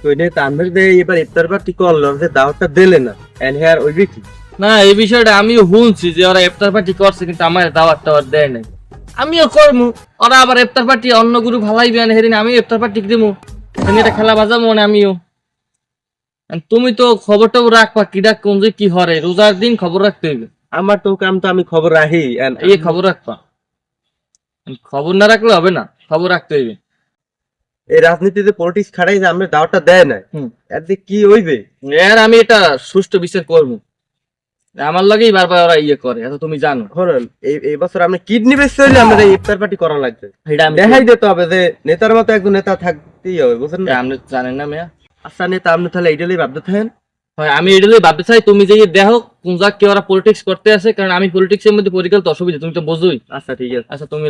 তো নেতা আমরা যে এবার ইফতার পার্টি করলাম যে দাওয়াতটা দিলে না এন্ড হেয়ার ওই কি না এই বিষয়টা আমিও শুনছি যে ওরা ইফতার পার্টি করছে কিন্তু আমার দাওয়াত টাওয়াত দেয় নাই। আমিও করমু ওরা আবার ইফতার পার্টি অন্য গুরু ভালাইবে না সেদিন আমিও ইফতার পার্টি দিমু। এটা খেলা বাজাবো না আমিও। তুমি তো খবর টবর রাখবা কিডা কোন যে কি হরে রোজার দিন খবর রাখতে হইবে। আমার তো কাম তো আমি খবর রাখি এই খবর রাখবা। খবর না রাখলে হবে না খবর রাখতে হইবে। এই রাজনীতিতে পলিটিক্স খাটাই যে আমরা দাওয়াটা দেয় না হুম। কি হইবে? এর আমি এটা সুষ্ঠু বিচার করব। আমার লাগেই বারবার ওরা ইয়ে করে এত তুমি জানো। ধরেন এই বছর আমরা কিডনি বেচতে হইলে আমাদের ইফতার পার্টি করা লাগবে। দেখাই দিতে হবে যে নেতার মতো একজন নেতা থাকতেই হবে বুঝলেন আপনি জানেন না মেয়া। আচ্ছা নেতা আপনি তাহলে এইটাই ভাবতে থাকেন। হয় আমি এটাই ভাবতে চাই তুমি যে দেখো কোন জায়গা কি ওরা পলিটিক্স করতে আছে কারণ আমি পলিটিক্স এর মধ্যে পরিকল্পিত অসুবিধা তুমি তো বোঝোই। আচ্ছা ঠিক আছে। আচ্ছা তুমি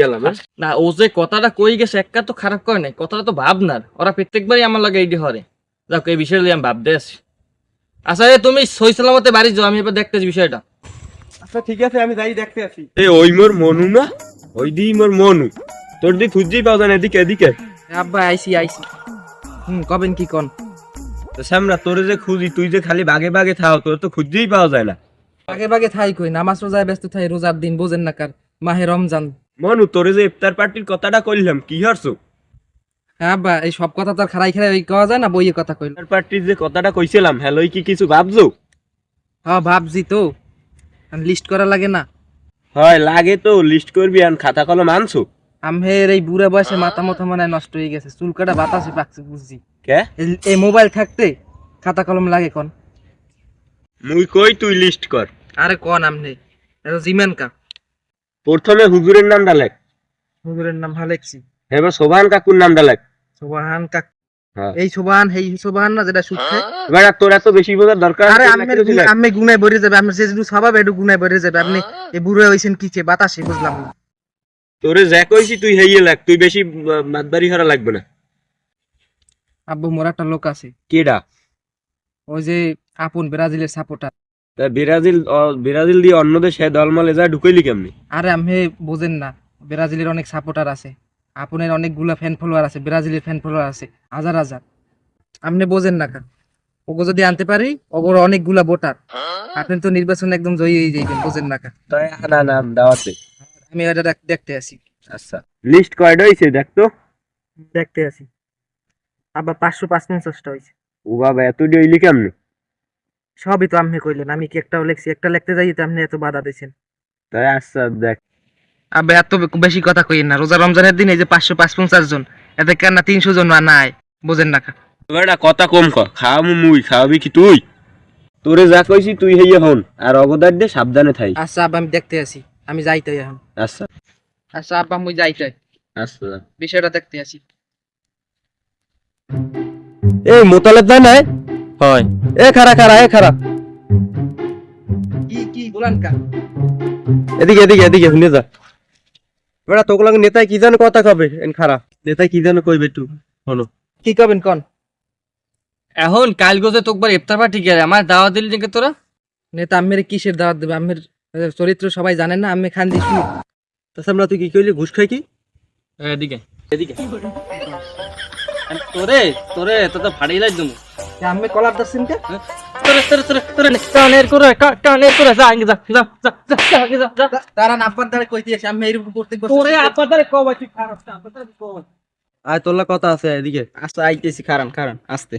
গেলাম হ্যাঁ? না ও যে কথাটা কই গেছে একটা তো খারাপ করে নাই কথাটা তো ভাবনার। ওরা প্রত্যেকবারই আমার লাগে এইটি হরে যাক এই বিষয়টা আমি ভাবতে আছি। আচ্ছা এ তুমি সই সালামতে বাড়ি যাও আমি এবার দেখতেছি বিষয়টা। আচ্ছা ঠিক আছে আমি যাই দেখতে আসি এই ওই মোর মনু না? ওই দি মোর মনু। তোর দি খুঁজেই পাওয়া যায় না এদিকে এদিকে। আব্বা আইসি আইসি। হুম কবেন কি কোন? তো সামরা তোরে যে খুঁজি তুই যে খালি বাগে বাগে থাও তোর তো খুঁজেই পাওয়া যায় না। আগে বাগে থাই কই নামাজ রোজায় ব্যস্ত থাই রোজার দিন বোঝেন না কার মাহে রমজান। মনু তোরে যে ইফতার পার্টির কথাটা কইলাম কি হরছো? হ্যাঁ বা এই সব কথা তো আর খারাই খারাই কওয়া যায় না বইয়ে কথা কইল। ইফতার পার্টির যে কথাটা কইছিলাম হ্যালোই কি কিছু ভাবছ? হ্যাঁ ভাবছি তো। লিস্ট করা লাগে না। হয় লাগে তো লিস্ট করবি আন খাতা কলম আনছো? আমের এই বুড়া বয়সে মাথা মতো মনে নষ্ট হয়ে গেছে চুল কাটা বাতাসে পাকছে বুঝছি। কে? এই- মোবাইল থাকতে খাতা কলম লাগে কোন? মুই কই তুই লিস্ট কর। আরে কোন আমনে এটা জিমেন কা। প্রথমে হুজুরের নামটা লেখ। হুজুরের নাম হালেকছি এবার সোভান কাকুর নামটা লেখ। সোবাহান কাক হ্যাঁ। এই সোবাহান এই সোবাহান না যেটা এবার আর তোর এত বেশি বোঝার দরকার আরে আমি? আমি গুনায় ভরে যাবে আমি যেটুকু স্বভাব একটু গুনায় ভরে যাবে। আপনি এই বুড়ো হইছেন কিছে বাতাসে বুঝলাম না। তোরে যা কইছি তুই হেইয়ে লাগ তুই বেশি মাতবাড়ি হরা লাগবে না। আব্বু মোর একটা লোক আছে। কেডা? ওই যে আপন ব্রাজিলের সাপোর্টার তা ব্রাজিল অ- ব্রাজিল দিয়ে অন্য দেশে দলমালে যা ঢুকাইলি কেমনি? আরে আমি বোঝেন না ব্রাজিলের অনেক সাপোর্টার আছে। আপনের অনেকগুলা ফ্যান ফলোয়ার আছে ব্রাজিলের ফ্যান ফলোয়ার আছে হাজার হাজার। আপনি বোঝেন না কার ওগো যদি আনতে পারি ওগোর অনেকগুলা ভোটার আপনি তো নির্বাচন একদম জয়ী হয়ে যাইবেন বোঝেন না তাই না না দাওয়াতে। আমি এটা দেখ- দেখতে আসি। আচ্ছা। লিস্ট কয়টা হইছে দেখ তো। দেখতে আসি। আবার পাঁচশো পাঁচ পঞ্চাশটা হয়েছে ও বাবা এত ডইলি কেমনে? সবই তো আপনি কইলেন আমি কি একটাও লেখছি? একটা লিখতে যাই তো আপনি এত বাধা দিয়েছেন তাই আচ্ছা দেখ। আবে এত বেশি কথা কইেন না। রোজা রমজানের দিন এই যে পাঁচশো পাঁচ পঞ্চাশ জন এতে কেন না তিনশো জন না নাই? বোঝেন না কা। কথা কম কর খাওয়াবো মুই খাওয়াবি কি তুই? তোরে যা কইছি তুই হেইয়ে হন আর অবদার দে সাবধানে থাই। আচ্ছা আব্বা আমি দেখতে আসি। আমি যাইতাই এখন। আচ্ছা। আচ্ছা আব্বা আমি যাইতাই আচ্ছা। বিষয়টা দেখতে আসি। এই মোতালেব যায় নাই? হয়। এ খারা খারা এ খারা কি কি বলেন কা? এদিকে এদিকে এদিকে শুনে যা। বেড়া তোকে লাগে নেতায় কি জানো কথা কবে? এন খারা নেতায় কি জানো কইবে একটু হলো কি কবেন কোন? এখন কাল গোজে তোকবার ইফতার পার্টি গেলে আমার দাওয়াত দিলি নাকি তোরা? নেতা আমের কিসের দাওয়াত দেবে? আমের চরিত্র সবাই জানেন না আমি খান দিছি। তাছাড়া তুই কি কইলি? ঘুষ খাই কি? এদিকে। এদিকে। তোরে তোরে তো তো ফাড়িয়ে লাই তুমি আমি কলার দর্শন কে তোরে তোরে তোরে তোরে কানের করে কানের করে যা আগে যা যা যা আগে যা যা তারা কইতে আসি আমি এরকম করতে তোরে তুই খারাপ আপাতত কবাই আয় তোলা কথা আছে এদিকে আচ্ছা আইতেছি খারান খারান আস্তে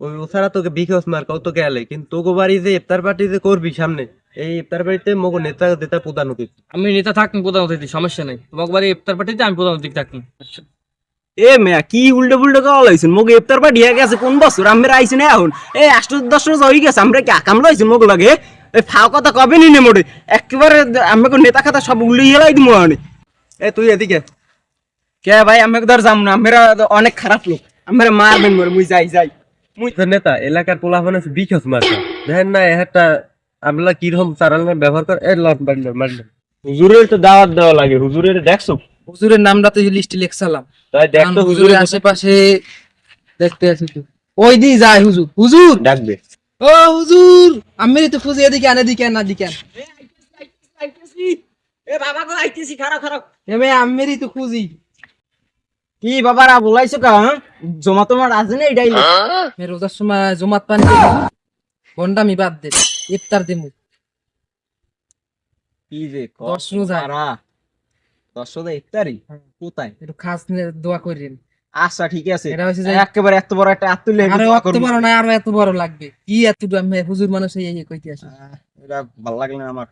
ওই ওছাড়া তোকে বিখস মার কত গেলে কিন্তু তোকে বাড়ি যে ইফতার পার্টি যে করবি সামনে এই ইফতার বাড়িতে মগো নেতা দেতা প্রদান হতে আমি নেতা থাকি প্রধান অতিথি সমস্যা নাই তোমাকে বাড়ি ইফতার পার্টিতে আমি প্রধান অতিথি থাকি এ মেয়া কি উল্টো পুল্টো কাওয়া লাইছেন মগে ইফতার পার্টি হয়ে গেছে কোন বছর আমরা আইছি না এখন এই আষ্ট দশ হয়ে গেছে আমরা কি আকাম মগ লাগে। এই ফাও কথা কবে নি নে মোটে একেবারে আমাকে নেতা খাতা সব উল্লি হেলাই দিমু আমি এ তুই এদিকে। কে ভাই আমাকে ধর যাম না আমরা অনেক খারাপ লোক। আমরা মারবেন মরে মুই যাই যাই। মুই তো নেতা এলাকার পোলা মানে বিখস মার দেখেন না একটা আমলা কীরকম চারাল ব্যবহার কর এ লট হুজুরের তো দাওয়াত দেওয়া লাগে হুজুরের দেখছ। হুজুরের নামটা তো লিস্টে লিখছিলাম। তাই দেখ তো হুজুরের আশেপাশে দেখতে আসি তো। ওই দি যায় হুজুর। হুজুর! ডাকবে। ও হুজুর! আমি তো খুঁজে এদিকে আনে দিকে না দিকে এ বাবা গো আইতেছি খারাপ খারাপ এমে আমেরই তো খুঁজি। কি বাবারা বলাইছো কা হ্যাঁ? জমা তোমার আছে না এটাই মে রোজার সময় জমাত পানি বন্ডামি বাদ দে। ইফতার দিমু। কি যে দশ রোজা। করা ইফতারি? হ্যাঁ। কোথায়? একটু খাস দোয়া করেন আচ্ছা ঠিক আছে। এটা হচ্ছে যে একেবারে এত বড় একটা আরও এত বড় না আরও এত বড় লাগবে। কি এত আমি হুজুর মানুষ এই এই কইতে আসি? এটা ভালো লাগল আমার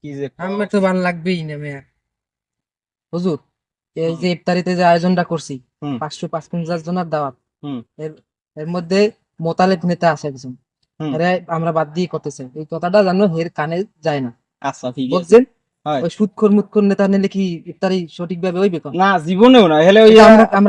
কি যে আমার তো ভালো লাগবেই না মেয়া হুজুর এই যে ইফতারিতে যে আয়োজনটা করছি। পাঁচশো পাঁচ পঞ্চাশ জনের দাওয়াত। এর এর মধ্যে মোতালেব নেতা আছে একজন। আমরা বাদ দিয়ে করতেছে। এই কথাটা জানো হের কানে যায় না। আচ্ছা ঠিক আছে। বুঝছেন। ওই সুৎখোর মুৎখোর নেতা নিলে কি ইফতারি সঠিক ভাবে হইবে না জীবনেও না। হেলে ওই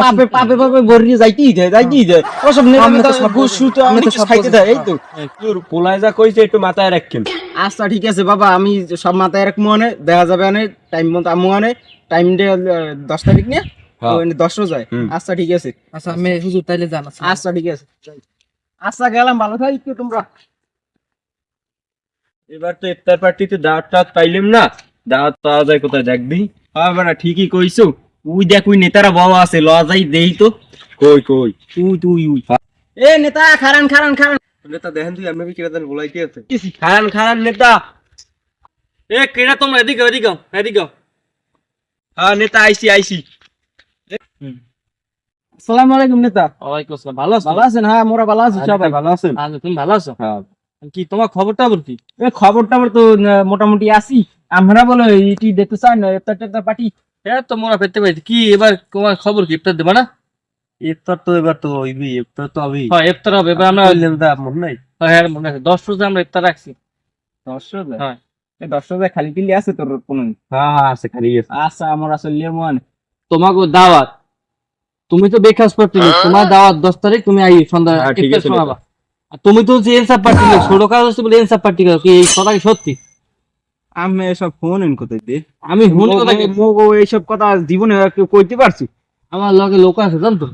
পাপে পাপে পাপে ভরিয়ে যাইতেই যায় যাইতেই যায় ওসব নেতা আমরা সব ঘুষ বুঝি। সুদ আমরা অনেক তো খাইতে দেয় এই তো। তোর পোলায় যা কইছে একটু মাথায় রাখেন। আচ্ছা ঠিক আছে বাবা আমি সব মাথায় রাখব মানে দেখা যাবে মানে টাইম মতো আমু মানে টাইম ডে দশ তারিখ নিয়ে হ্যাঁ। দশ রোজায় আচ্ছা ঠিক আছে। আচ্ছা আমি হুজুর তাইলে জানা আচ্ছা। ঠিক আছে। আচ্ছা গেলাম ভালো থাকো তোমরা। এবার তো ইফতার পার্টিতে দাওয়াত পাইলাম না। দাওয়াত পাওয়া যায় কোথায় দেখবি? হ্যাঁ বেটা ঠিকই কইছো। উই দেখ উই নেতারা বাবা আছে ল যাই দেই তো। কই কই? তুই তুই উই। এ নেতা খারান খারান খারান। নেতা দেখেন তুই আমি কি রাতেন বলাইতে আছে? খান খান নেতা। এ কেডা তোমরা এদিকে এদিকে এদিকে। হ্যাঁ নেতা আইসি আইসি। আসসালামু আলাইকুম নেতা। ওয়ালাইকুম আসসালাম। ভালো আছো? ভালো আছেন? হ্যাঁ মোরা ভালো আছি সবাই। ভালো আছেন? আচ্ছা, তুমি ভালো আছো। হ্যাঁ। কি তোমার খবরটা বলতি এ খবর টবর তো মোটামুটি আসি আমরা বলো এটি দেখতে চাই না একটা একটা পার্টি? হ্যাঁ তো মোরা পেতে পারি। কি এবার তোমার খবর কি ইফতার দেবা না? ইফতার তো এবার তো হইবি ইফতার তো হবেই। হ্যাঁ ইফতার হবে এবার আমরা বললাম দা মন নাই। হ্যাঁ হ্যাঁ, মনে আছে। দশ রোজা আমরা ইফতার রাখছি। দশ রোজা? হ্যাঁ। এ দশ রোজা খালি পিলি আছে তোর কোনো? হ্যাঁ হ্যাঁ আছে খালি গেছে আচ্ছা আমার আসলে মনে তোমাকে দাওয়াত। তুমি তো বেকার পার্টি তোমার দাওয়াত দশ তারিখ তুমি আই সন্ধ্যা হ্যাঁ, ঠিক ইফতার আছে, শোনাবা। আর তুমি তো হচ্ছে এনসাপ পার্টি ছোট কাজ হচ্ছে বলে এনসাপ পার্টি করো। কি এই কথা কি সত্যি? আমি এসব ফোন কোথায় দে। আমি শুনি কথা কি মগো এইসব কথা জীবনে কেউ কইতে পারছি। আমার লগে লোক আছে জানতো?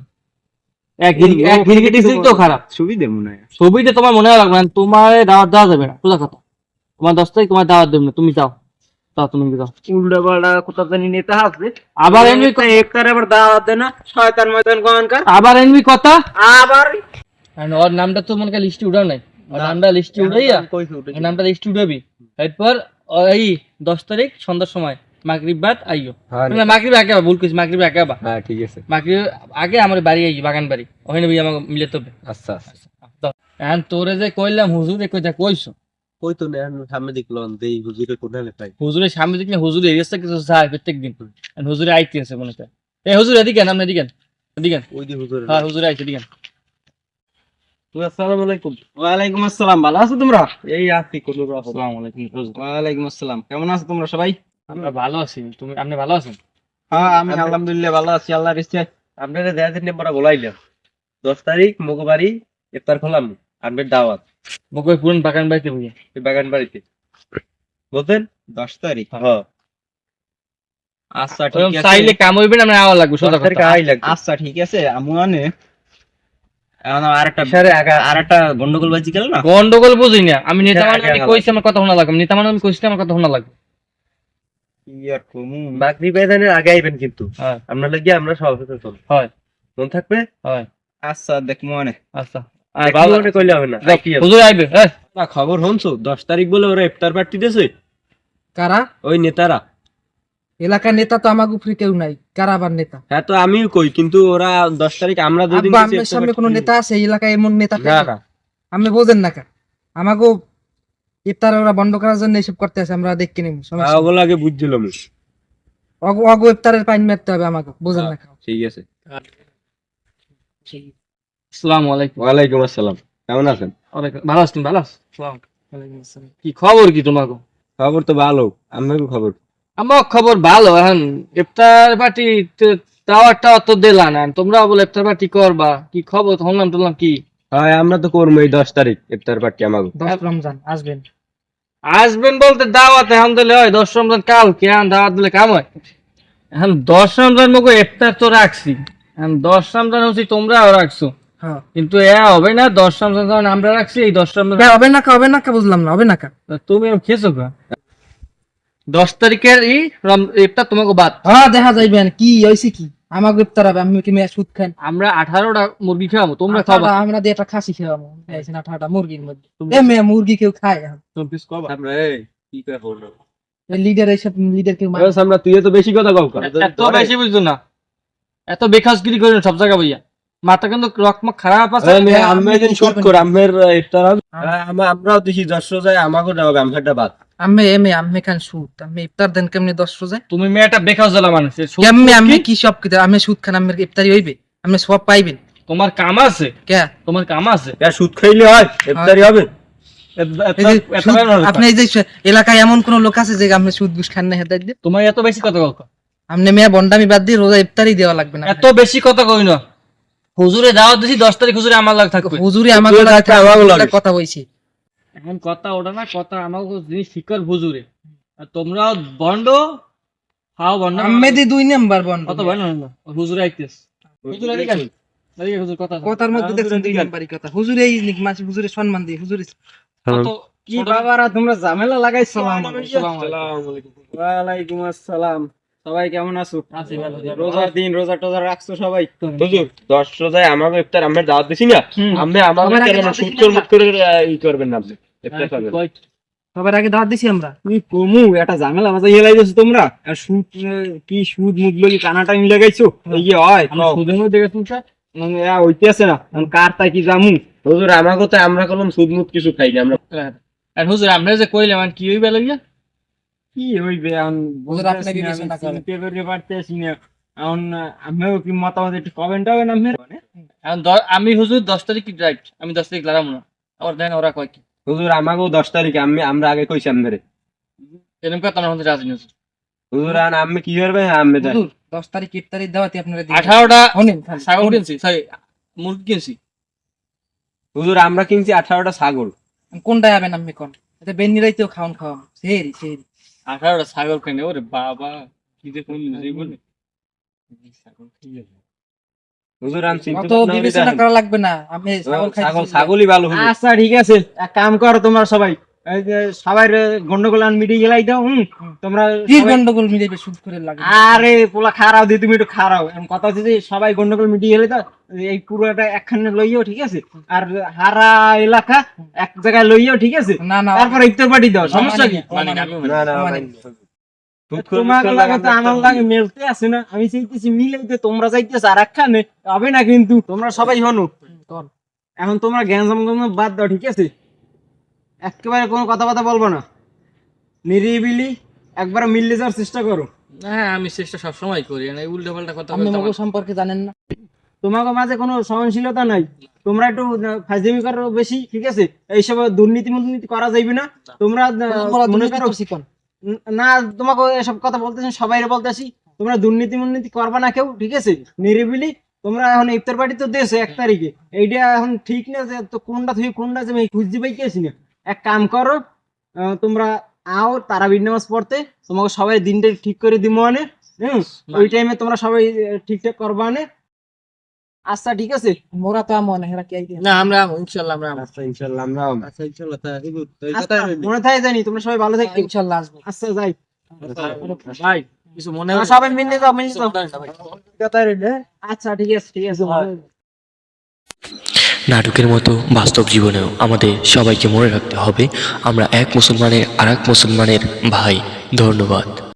এক এক গিরগিটি তো খারাপ। সুবিধে মনে হয়। তোমার মনে হয় রাখবে না তোমার দাওয়াত দেওয়া যাবে না। সোজা কথা। তোমার দশ তারিখ তোমার দাওয়াত দেবে না। তুমি যাও। যাও তুমি যাও। উল্টা পাল্টা কোথা জানি নেতা আছে। আবার এমনি একটার আবার দাওয়াত দেয় না। শয়তান কমানকার আবার এমনি কথা? আবার ওর নামটা তো মনে লিস্টে উঠাও নাই। ওর নামটা লিস্টে উঠাইয়া নামটা লিস্টে উঠাবি। এরপর এই দশ তারিখ সন্ধ্যার সময়। মাগরিব বাদ আইও হ্যাঁ না মাগরিব আগে ভুল কইছি মাগরিব আগে আবা হ্যাঁ ঠিক আছে। মাগরিব আগে আমার বাড়ি আই বাগান বাড়ি। ওখানে আমাকে মিলে তবে। আচ্ছা আচ্ছা। এখন তোরে যে কইলাম হুজুরে কইতা কইছো? কই তো না সামনে দেখলাম দেই হুজুরে কোথায় পাই হুজুরের সামনে দেখলে হুজুরে এরিয়াসটা কিছু যায় প্রত্যেক দিন আর হুজুরে আইতে আছে মনে হয়। এ হুজুর এদিকে আপনি এদিকে। এদিকে। ওই দি হুজুরে। হ্যাঁ হুজুরে আইছে এদিকে। আসসালামু আলাইকুম। ওয়ালাইকুম আসসালাম ভালো আছো তোমরা? এই আছি কোন আসসালামু আলাইকুম ওয়ালাইকুম আসসালাম কেমন আছো তোমরা সবাই? আমরা ভালো আছি। তুমি আপনি ভালো আছেন? হ্যাঁ আমি আলহামদুলিল্লাহ ভালো আছি আল্লাহর ইচ্ছায় আপনারা দেয়া দিন আমরা বলাইলাম দশ তারিখ মগবাড়ি ইফতার খোলাম আপনার দাওয়াত। ওই পুরান বাগান বাড়িতে বুঝি এই বাগান বাড়িতে। বুঝলেন দশ তারিখ। হ্যাঁ আচ্ছা ঠিক আছে। চাইলে কাম হইবে না আমরা আওয়া লাগবে আচ্ছা ঠিক আছে আমি মানে আর একটা স্যার আগা আর একটা গন্ডগোল বাজি গেল না? গন্ডগোল বুঝি না আমি নেতা আমি কইছি আমার কথা শোনা লাগবে। নেতা মানে আমি কইছি আমার কথা শোনা লাগবে। বাকরি বেদানের আগে আইবেন কিন্তু। আপনার লাগিয়ে আমরা সভাপতি হয়। মন থাকবে? হয়। আচ্ছা দেখ মনে। আচ্ছা। আর মনে হবে না? হুজুর আইবে হ্যাঁ। না, খবর শুনছো? দশ তারিখ বলে ওরা ইফতার পার্টি দিয়েছে? কারা? ওই নেতারা। এলাকার নেতা তো আমার উপরে কেউ নাই কারাবার নেতা? হ্যাঁ তো আমিও কই কিন্তু ওরা দশ তারিখ আমরা ইফতার সামনে কোনো নেতা আছে? এলাকায় এমন নেতা আমি বোঝেন না কা আমাকেও ইফতার ওরা বন্ধ করার জন্য এসব করতে আছে আমরা দেখতে নিব সমস্যা ওগুলো আগে বুঝছিলাম অগ ইফতারের পাইন মারতে হবে আমাকে বোঝেন না ঠিক আছে। আসসালামু আলাইকুম। ওয়ালাইকুম আসসালাম। কেমন আছেন? ভালো আছেন ভালো আসসালাম কি খবর কি তোমাকে খবর তো ভালো আপনাকে খবর? আমার খবর ভালো এখন ইফতার পার্টি টাওয়ার টাওয়ার তো দিলা না। তোমরা বলে ইফতার পার্টি করবা কি খবর শুনলাম টুনলাম কি? হ্যাঁ আমরা তো করব এই দশ তারিখ ইফতার পার্টি আমাকে দশ রমজান আসবেন। আসবেন বলতে দাওয়াত এখন দিলে হয় দশ রমজান কাল কে এখন দাওয়াত দিলে কাম হয়? এখন দশ রমজান মুখে ইফতার তো রাখছি। এখন দশ রমজান হচ্ছে তোমরাও রাখছো। হ্যাঁ। কিন্তু এ হবে না দশ রমজান যখন আমরা রাখছি এই দশ রমজান হবে না কা হবে না কা বুঝলাম না হবে না কা। তুমি খেয়েছো কা? দশ তারিখের ই রম ইফতার তোমাকে বাদ। হ্যাঁ দেখা যাইবেন কি হইছে কি? আমাকে ইফতার হবে আমি কি মেয়ে সুদ খান আমরা আঠারোটা মুরগি খাব তোমরা খাবা আমরা দিয়ে একটা খাসি পেয়েছেন আঠারোটা মুরগির মধ্যে। এ মেয়ে মুরগি কেউ খায় তুমি পিস খাবা? আমরা এই কি করে লিডার এইসব লিডার কেউ আমরা তুই তো বেশি কথা কও এত বেশি বুঝছ না। এত বেখাসগিরি করি না সব জায়গা ভাইয়া মাথা কিন্তু রকমক খারাপ আছে। আমি একদিন শুট কর আমের ইফতার আমরা আমরাও দেখি দর্শক যায় দাও গামছাটা বাদ। আমি এ আমি খান সুদ? আমি ইফতার দেন কেমনি দশ রোজায়? তুমি মেয়েটা বেখাস জ্বালা মানুষ কেমনি কি? আমি কি? সব কিতা আমি সুদ খান আমি ইফতারি হইবে আপনি সব পাইবেন তোমার কাম আছে? কে? তোমার কাম আছে? সুদ খাইলে হয় ইফতারি হবে? আপনি এই যে এলাকায় এমন কোন লোক আছে যে আপনি সুদ ঘুষ খান না হেদায় দিয়ে তোমার এত বেশি কথা কও আপনি মেয়ে বন্ডামি বাদ দিয়ে রোজা ইফতারি দেওয়া লাগবে না। এত বেশি কথা কই না? হুজুরে দাওয়াত দিছি দশ তারিখ হুজুরে আমার লাগ থাকবে। হুজুরি আমাকে লাগে। কথা বলছি। এখন কথা ওটা না কথা আমাকে জিনিস শিকার হুজুরে। আর তোমরা বন্ড হাও বন্ড। আমি দি দুই নাম্বার বন্ড। কত না, হুজুরে আইতেস হুজুরে কথা কথার মধ্যে দেখছেন দুই নাম্বারই কথা। হুজুর এই মাছ হুজুরে সম্মান দিয়ে হুজুর কত কি বাবারা তোমরা ঝামেলা লাগাইছো আসসালামু আলাইকুম। ওয়ালাইকুম আসসালাম। সবাই কেমন আছো? আছি ভালো। রোজার দিন রোজা টোজা রাখছো সবাই? হুজুর দর্শক যায় আমাকে ইফতার আমরা দাওয়াত দিছি না? আমি আমাকে কেন সুদ করে না? মুখ করে ই করবেন না আপনি? সবার আগে দাওয়াত দিছি আমরা। তুই কমু একটা ঝামেলা মাঝে হেলাই দিছো তোমরা। আর সুদ কি সুদ মুদ লই কানাটা মিলে লাগাইছো এই যে হয় আমি সুদের মধ্যে গেছি স্যার মানে আ না। কার তাই কি জামু? হুজুর আমাকে তো আমরা করলাম সুদ মুদ কিছু খাই না আমরা আর হুজুর আমরা যে কইলাম কি হইবে লাগিয়া কি হইবে হুজুর, না, বিবেচনা আমি করেন। চিনতে করে পারতেছি না। এখন আমিও কি মতামত একটু কমেন্ট হবে না আমি হুজুর দশ তারিখ রাইট আমি দশ তারিখ লাগাবো না। আবার দেন ওরা কয় কি? হুজুর আমাকেও দশ তারিখে আমি আমরা আগে কইছি আমাদের। এরকম কথা আমার মধ্যে রাজি নেই হুজুর। আর আমি কি করবে? হ্যাঁ আমি হুজুর দশ তারিখ ইফতারি দাওয়াতি আপনারা আঠারোটা। ছাগল কিনছি সরি মুরগি কিনছি। হুজুর আমরা কিনছি আঠারোটা ছাগল। কোনটা যাবেন আপনি কোন? এটা বেন্নি রাইতেও খাওন খাওয়াম সেরি সেরি। আঠারোটা ছাগল কিনে ওরে বাবা কি যে কোন জীবনে আমি চিন্তা বিবেচনা করা লাগবে না আমি ছাগল ছাগলই ভালো আচ্ছা ঠিক আছে। এক কাম করো তোমরা সবাই। সবাই গন্ডগোল আন মিডিয়ে গেলাই দাও হুম? তোমরা কি গন্ডগোল মিলাইবে সুদ করে লাগবে আরে পোলা খারাও দি তুমি একটু খারাও। কথা হচ্ছে যে সবাই গন্ডগোল মিটিয়ে গেলে তো এই পুরোটা একখানে লইও ঠিক আছে? আর হারা এলাকা এক জায়গায় লইও ঠিক আছে? না না। তারপর ইফতার পার্টি দাও সমস্যা কি? না, না তোমার লাগে তো আমার লাগে মিলতে আছে না। আমি চাইতেছি মিলাইতে তোমরা চাইতেছ আর একখানে হবে না কিন্তু। তোমরা সবাই হনো। এখন তোমরা জ্ঞান জমগম বাদ দাও ঠিক আছে? একেবারে কোনো কথা কথা বলব না। নিরিবিলি একবার মিললে যাওয়ার চেষ্টা করো। হ্যাঁ আমি চেষ্টা সবসময় করি না উল্টো পাল্টা কথা সম্পর্কে জানেন না। তোমাকে মাঝে কোনো সহনশীলতা নাই। তোমরা একটু ফাজিমি করো বেশি ঠিক আছে? এইসব দুর্নীতি মুর্নীতি করা যাইবে না। তোমরা মনে করো? না তোমাকে এসব কথা বলতেছি সবাই বলতেছি তোমরা দুর্নীতি মুর্নীতি করবা না কেউ ঠিক আছে? নিরিবিলি তোমরা এখন ইফতার পার্টি তো দেশে এক তারিখে। এইটা এখন ঠিক না যে তো কোনটা থেকে কোনটা যে খুঁজতে পাইতেছি না। এক কাম করো তোমরা আও তারাবির নামাজ পড়তে তোমাকে সবাই দিনটা ঠিক করে দিব মানে হুম, ওই টাইমে তোমরা সবাই ঠিকঠাক করবা নে আচ্ছা ঠিক আছে। মোরা তো আমন হেরা কি আইডিয়া না আমরা ইনশাল্লাহ আমরা আচ্ছা ইনশাআল্লাহ আমরা আচ্ছা ইনশাল্লাহ তা আচ্ছা, মনে থাকে জানি তোমরা সবাই ভালো থাকবে ইনশাআল্লাহ আসব। আচ্ছা যাই। ভাই কিছু মনে হয় সবাই মিলে যাও মিলে যাও। আচ্ছা ঠিক আছে ঠিক আছে নাটকের মতো বাস্তব জীবনেও আমাদের সবাইকে মনে রাখতে হবে আমরা এক মুসলমানের আর এক মুসলমানের ভাই। ধন্যবাদ।